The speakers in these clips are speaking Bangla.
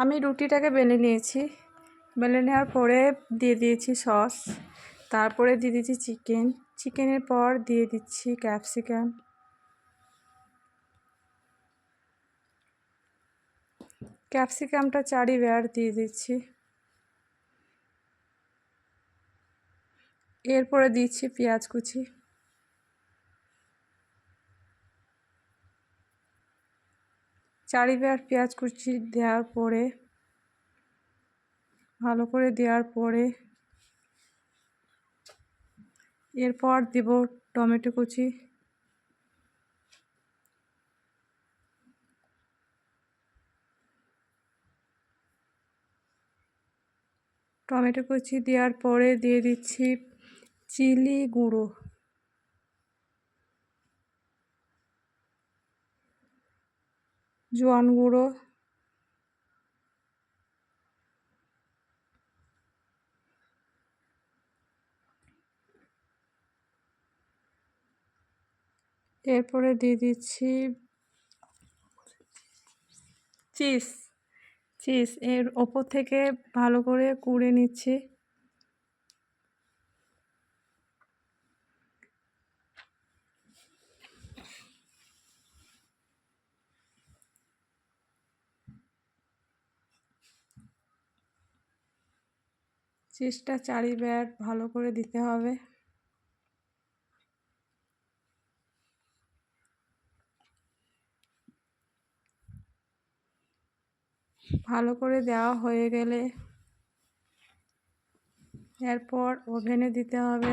আমি রুটিটাকে বেলে নিয়েছি। বেলে নেওয়ার পরে দিয়ে দিয়েছি সস, তারপরে দিয়ে দিয়েছি চিকেন। চিকেনের পর দিয়ে দিচ্ছি ক্যাপসিকাম। ক্যাপসিকামটা চারিবার দিয়ে দিচ্ছি। এরপরে দিচ্ছি পেঁয়াজ কুচি। চারিবার পেঁয়াজ কুচি দেওয়ার পরে, ভালো করে দেওয়ার পরে, এরপর দেব টমেটো কুচি। টমেটো কুচি দেওয়ার পরে দিয়ে দিচ্ছি চিলি গুঁড়ো। জোয়ান গুঁড়ো। এরপরে দিয়ে দিচ্ছি চিজ চিজ এর ওপর থেকে ভালো করে কুড়ে নিচ্ছি। চিজটা ব্যাট ভালো করে দিতে হবে। ভালো করে দেওয়া হয়ে গেলে এরপর ওভেনে দিতে হবে।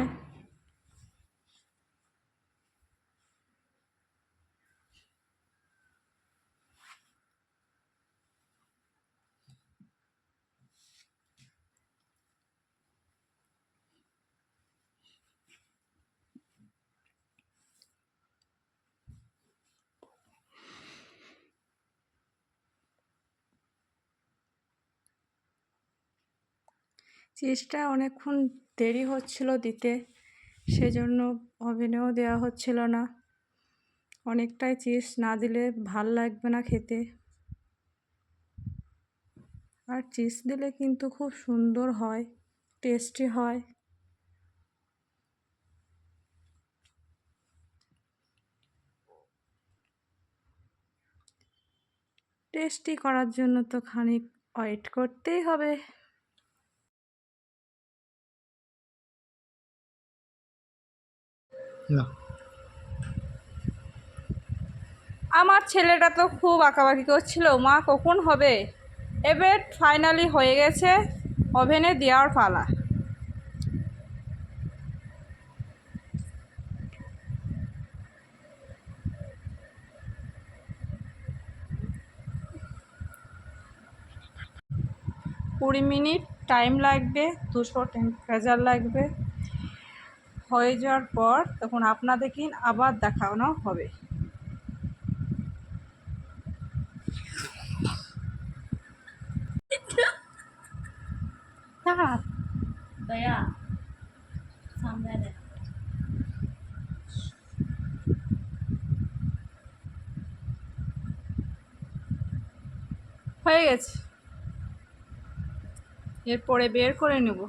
চিজটা অনেকক্ষণ দেরি হচ্ছিল দিতে, সেজন্য ওভেনেও দেওয়া হচ্ছিল না। অনেকটাই চিজ না দিলে ভালো লাগবে না খেতে। আর চিজ দিলে কিন্তু খুব সুন্দর হয়, টেস্টি হয়। টেস্টি করার জন্য তো খানিক ওয়েট করতেই হবে। আমার ছেলেটা তো খুব আঁকাবাকি করছিল। মা, কখন হবে? এবার ফাইনালি হয়ে গেছে ওভেনে দেওয়ার পালা। কুড়ি মিনিট টাইম লাগবে, দুশো টেম্পারেচার লাগবে। হয়ে যাওয়ার পর তখন আপনাদেরকে আবার দেখানো হবে। দয়া হয়ে গেছে। এরপরে বের করে নেব।